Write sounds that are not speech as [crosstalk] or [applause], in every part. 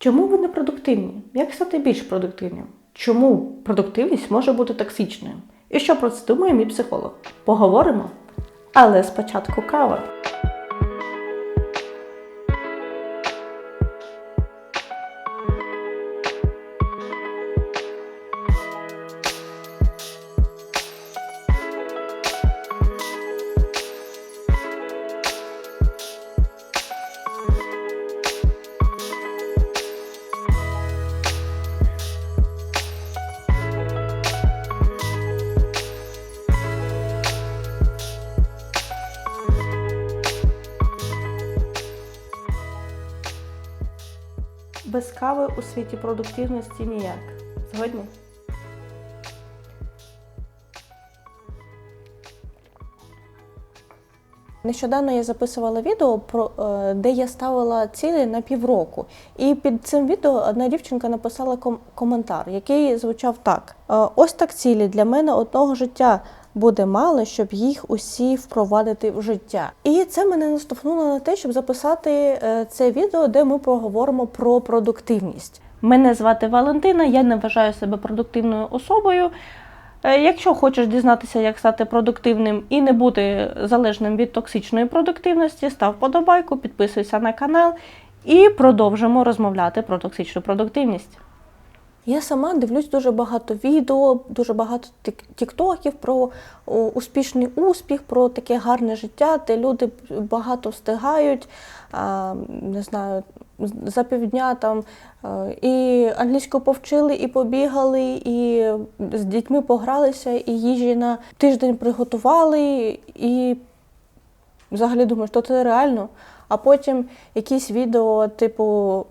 Чому ви не продуктивні? Як стати більш продуктивним? Чому продуктивність може бути токсичною? І що про це думає мій психолог? Поговоримо. Але спочатку кава. Без кави у світі продуктивності ніяк. Згодні? Нещодавно я записувала відео, про, е, де я ставила цілі на півроку. І під цим відео одна дівчинка написала ком- коментар, який звучав так: «Е, ось так цілі для мене одного життя буде мало, щоб їх усі впровадити в життя. І це мене наштовхнуло на те, щоб записати е, це відео, де ми поговоримо про продуктивність. Мене звати Валентина, я не вважаю себе продуктивною особою. Е, Якщо хочеш дізнатися, як стати продуктивним і не бути залежним від токсичної продуктивності, став подобайку, підписуйся на канал і продовжимо розмовляти про токсичну продуктивність. Я сама дивлюсь дуже багато відео, дуже багато тік- тіктоків про успішний успіх, про таке гарне життя, де люди багато встигають, не знаю, за півдня там і англійську повчили, і побігали, і з дітьми погралися, і їжі на тиждень приготували, і взагалі думаєш, то це реально. А потім якісь відео, типу,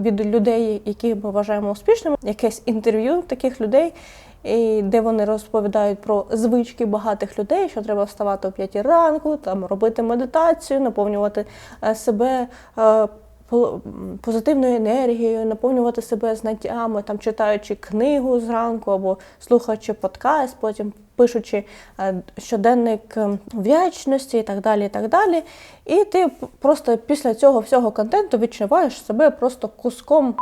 від людей, які ми вважаємо успішними, якесь інтерв'ю таких людей, і де вони розповідають про звички багатих людей, що треба вставати о 5 ранку, там робити медитацію, наповнювати е, себе. е, по- Позитивною енергією, наповнювати себе знаттями, там читаючи книгу зранку або слухаючи подкаст, потім пишучи е, щоденник е, вдячності і так далі. І так далі. І ти просто після цього всього контенту відчуваєш себе просто куском.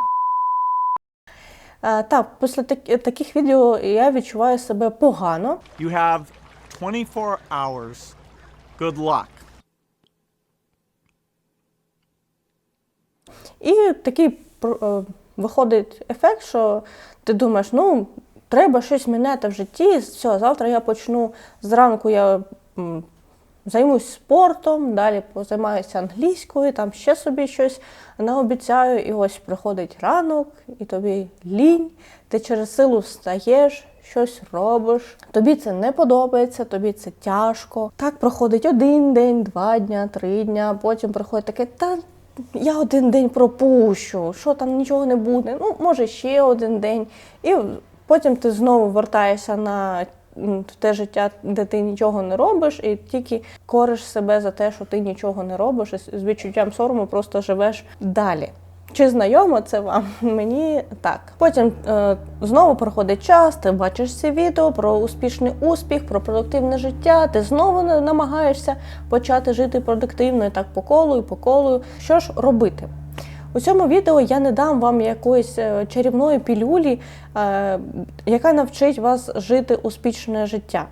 Е, Так, після таких відео я відчуваю себе погано. You have 24 hours. Good luck. І такий е, виходить ефект, що ти думаєш, ну, треба щось міняти в житті. Все, завтра я почну зранку я займусь спортом, далі позаймаюся англійською, там ще собі щось наобіцяю. І ось приходить ранок, і тобі лінь, ти через силу встаєш. Щось робиш, тобі це не подобається, тобі це тяжко. Так проходить один день, два дня, три дня. Потім приходить таке, та я один день пропущу, що там нічого не буде. Ну, може, ще один день. І потім ти знову вертаєшся на те життя, де ти нічого не робиш, і тільки кориш себе за те, що ти нічого не робиш, і з відчуттям сорому просто живеш далі. Чи знайомо це вам? [laughs] Мені так. Потім е, знову проходить час, ти бачиш ці відео про успішний успіх, про продуктивне життя. Ти знову на- намагаєшся почати жити продуктивно і так по колу і по колу. Що ж робити? У цьому відео я не дам вам якоїсь е, чарівної пілюлі, е, яка навчить вас жити успішне життя.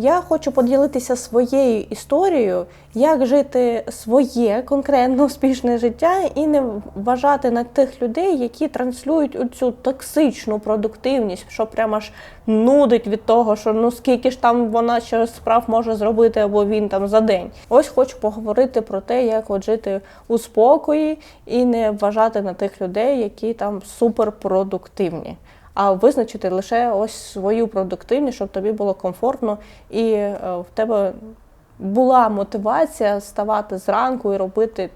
Я хочу поділитися своєю історією, як жити своє конкретно успішне життя і не вважати на тих людей, які транслюють цю токсичну продуктивність, що прямо аж нудить від того, що ну скільки ж там вона ще справ може зробити або він там за день. Ось хочу поговорити про те, як от жити у спокої і не вважати на тих людей, які там суперпродуктивні а визначити лише ось свою продуктивність, щоб тобі було комфортно і е, в тебе була мотивація ставати зранку і робити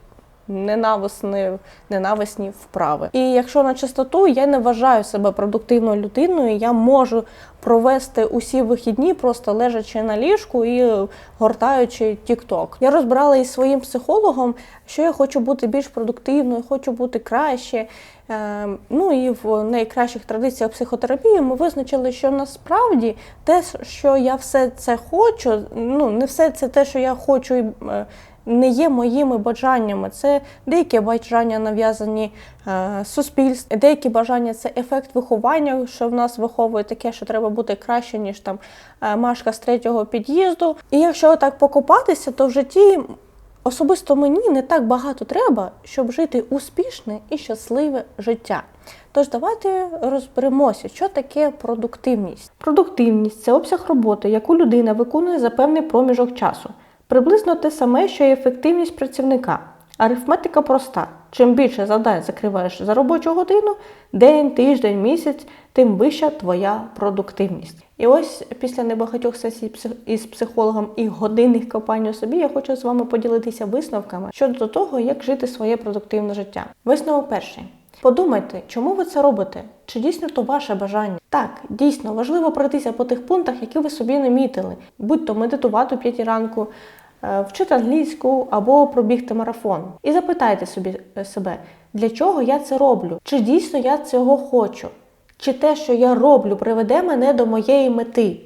ненависні, ненависні вправи. І якщо на чистоту, я не вважаю себе продуктивною людиною, я можу провести усі вихідні, просто лежачи на ліжку і гортаючи TikTok. Я розбирала із своїм психологом, що я хочу бути більш продуктивною, хочу бути краще. Е, Ну і в найкращих традиціях психотерапії ми визначили, що насправді те, що я все це хочу, ну не все це те, що я хочу е, не є моїми бажаннями. Це деякі бажання нав'язані е, суспільством, деякі бажання це ефект виховання, що в нас виховує таке, що треба бути краще, ніж там е, Машка з третього під'їзду. І якщо так покопатися, то в житті особисто мені не так багато треба, щоб жити успішне і щасливе життя. Тож давайте розберемося, що таке продуктивність. Продуктивність це обсяг роботи, яку людина виконує за певний проміжок часу. Приблизно те саме, що і ефективність працівника. Арифметика проста. Чим більше завдань закриваєш за робочу годину, день, тиждень, місяць, тим вища твоя продуктивність. І ось після небагатьох сесій із психологом і годинних копань у собі я хочу з вами поділитися висновками щодо того, як жити своє продуктивне життя. Висновок перший. Подумайте, чому ви це робите? Чи дійсно то ваше бажання? Так, дійсно важливо пройтися по тих пунктах, які ви собі намітили, будь то медитувати о 5 ранку, вчити англійську або пробігти марафон. І запитайте собі е, себе, для чого я це роблю? Чи дійсно я цього хочу? Чи те, що я роблю, приведе мене до моєї мети?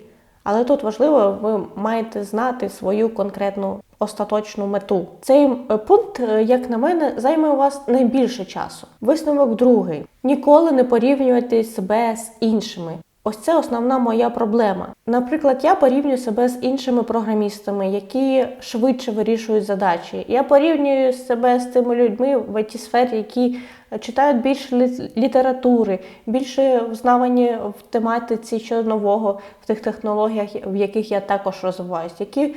Але тут важливо, ви маєте знати свою конкретну остаточну мету. Цей е, пункт, е, як на мене, займе у вас найбільше часу. Висновок другий: ніколи не порівнюйте себе з іншими. Ось це основна моя проблема. Наприклад, я порівнюю себе з іншими програмістами, які швидше вирішують задачі. Я порівнюю себе з тими людьми в it сфері, які читають більше літератури, більше взнавані в тематиці що нового в тих технологіях, в яких я також розвиваюсь. Які е,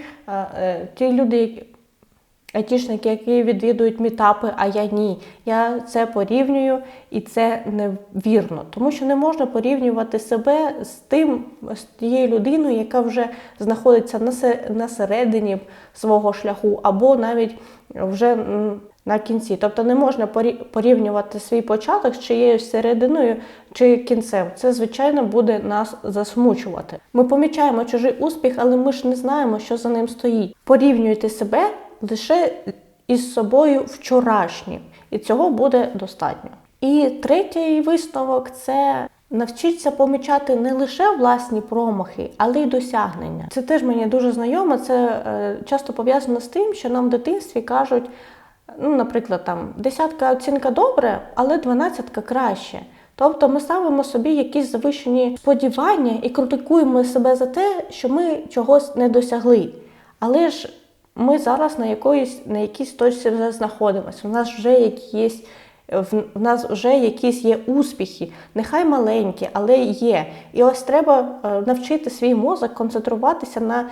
е, ті люди, айтішники, які відвідують мітапи, а я ні. Я це порівнюю і це невірно, тому що не можна порівнювати себе з тим, з тією людиною, яка вже знаходиться на се- на середині свого шляху, або навіть вже на кінці. Тобто не можна порі- порівнювати свій початок з чиєюсь серединою чи кінцем. Це, звичайно, буде нас засмучувати. Ми помічаємо чужий успіх, але ми ж не знаємо, що за ним стоїть. Порівнюйте себе лише із собою вчорашнім, і цього буде достатньо. І третій висновок це навчіться помічати не лише власні промахи, але й досягнення. Це теж мені дуже знайомо. Це е, часто пов'язано з тим, що нам в дитинстві кажуть. Ну, наприклад, там десятка оцінка добре, але дванадцятка краще. Тобто ми ставимо собі якісь завищені сподівання і критикуємо себе за те, що ми чогось не досягли. Але ж ми зараз на якоїсь на якійсь точці вже знаходимося. У нас вже якісь в нас вже якісь є успіхи, нехай маленькі, але є. І ось треба е, навчити свій мозок концентруватися на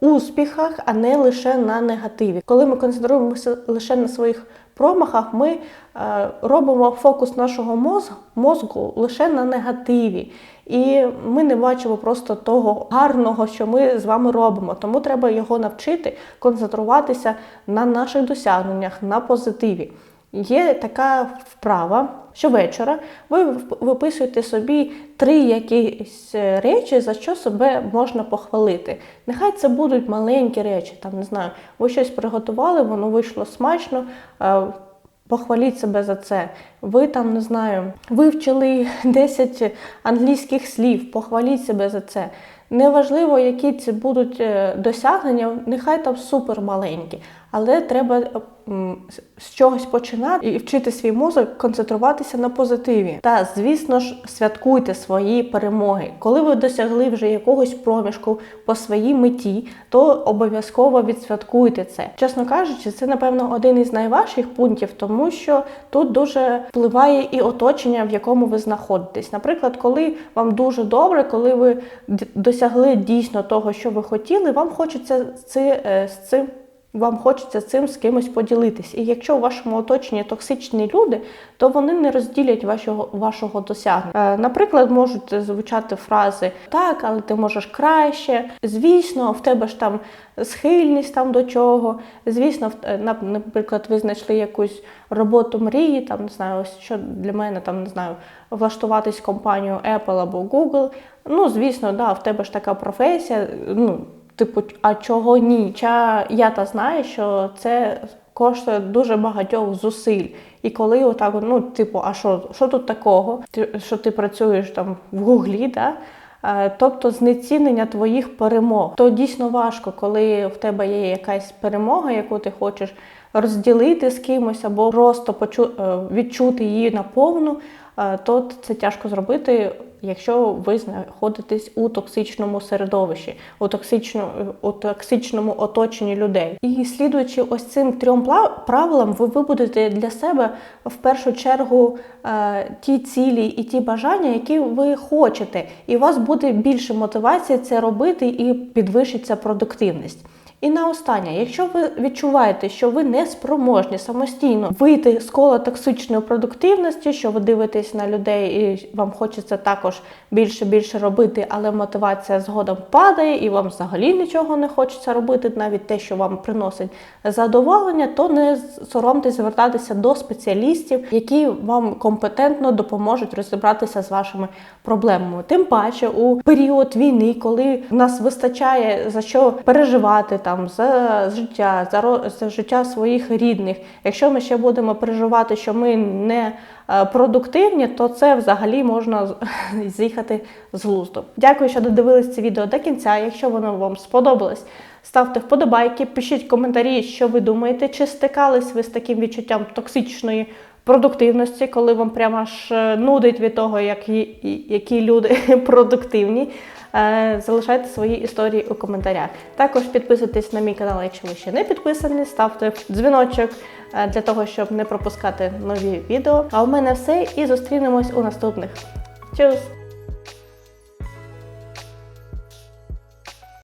успіхах, а не лише на негативі. Коли ми концентруємося лише на своїх промахах, ми е, робимо фокус нашого мозку, мозку лише на негативі. І ми не бачимо просто того гарного, що ми з вами робимо. Тому треба його навчити концентруватися на наших досягненнях, на позитиві. Є така вправа, що вечора ви виписуєте собі три якісь е, речі, за що себе можна похвалити. Нехай це будуть маленькі речі, там не знаю, ви щось приготували, воно вийшло смачно. Похваліть себе за це. Ви там не знаю, вивчили [laughs] 10 англійських слів, похваліть себе за це. Неважливо, які це будуть е, досягнення, нехай там супер маленькі, але треба з- з чогось починати і вчити свій мозок концентруватися на позитиві. Та, звісно ж, святкуйте свої перемоги. Коли ви досягли вже якогось проміжку по своїй меті, то обов'язково відсвяткуйте це. Чесно кажучи, це напевно один із найважчих пунктів, тому що тут дуже впливає і оточення, в якому ви знаходитесь. Наприклад, коли вам дуже добре, коли ви досягли дійсно того, що ви хотіли, вам хочеться е, з цим. Вам хочеться цим з кимось поділитись. І якщо у вашому оточенні токсичні люди, то вони не розділять вашого, вашого досягнення. Е, Наприклад, можуть звучати фрази так, але ти можеш краще. Звісно, в тебе ж там схильність там до чого. Звісно, е, нап- наприклад, ви знайшли якусь роботу мрії, там не знаю, ось що для мене там не знаю, влаштуватись в компанію Apple або Google. Ну, звісно, да, в тебе ж така професія. Ну, Типу, а чого ні? Ча я та знаю, що це коштує дуже багатьох зусиль. І коли отак, ну, типу, а що, що тут такого? Ти, що ти працюєш там в Гуглі, да? Тобто знецінення твоїх перемог. То дійсно важко, коли в тебе є якась перемога, яку ти хочеш розділити з кимось або просто почу... е, відчути її наповну, то це тяжко зробити, якщо ви знаходитесь у токсичному середовищі, у, токсично... у токсичному оточенні людей. І слідуючи ось цим трьом правилам, ви вибудете для себе в першу чергу е, ті цілі і ті бажання, які ви хочете, і у вас буде більше мотивації це робити і підвищиться продуктивність. І на останнє, якщо ви відчуваєте, що ви не спроможні самостійно вийти з кола токсичної продуктивності, що ви дивитесь на людей і вам хочеться також більше більше робити, але мотивація згодом падає, і вам взагалі нічого не хочеться робити, навіть те, що вам приносить задоволення, то не соромтесь звертатися до спеціалістів, які вам компетентно допоможуть розібратися з вашими проблемами. Тим паче у період війни, коли нас вистачає за що переживати там за життя, за, за життя своїх рідних. Якщо ми ще будемо переживати, що ми не е, продуктивні, то це взагалі можна [laughs] з'їхати з глузду. Дякую, що додивились це відео до кінця. Якщо воно вам сподобалось, ставте вподобайки, пишіть коментарі, що ви думаєте, чи стикались ви з таким відчуттям токсичної продуктивності, коли вам прямо аж е, нудить від того, як, які люди [laughs] продуктивні. Е, Залишайте свої історії у коментарях. Також підписуйтесь на мій канал, якщо ви ще не підписані, ставте дзвіночок е, для того, щоб не пропускати нові відео. А у мене все і зустрінемось у наступних. Чус!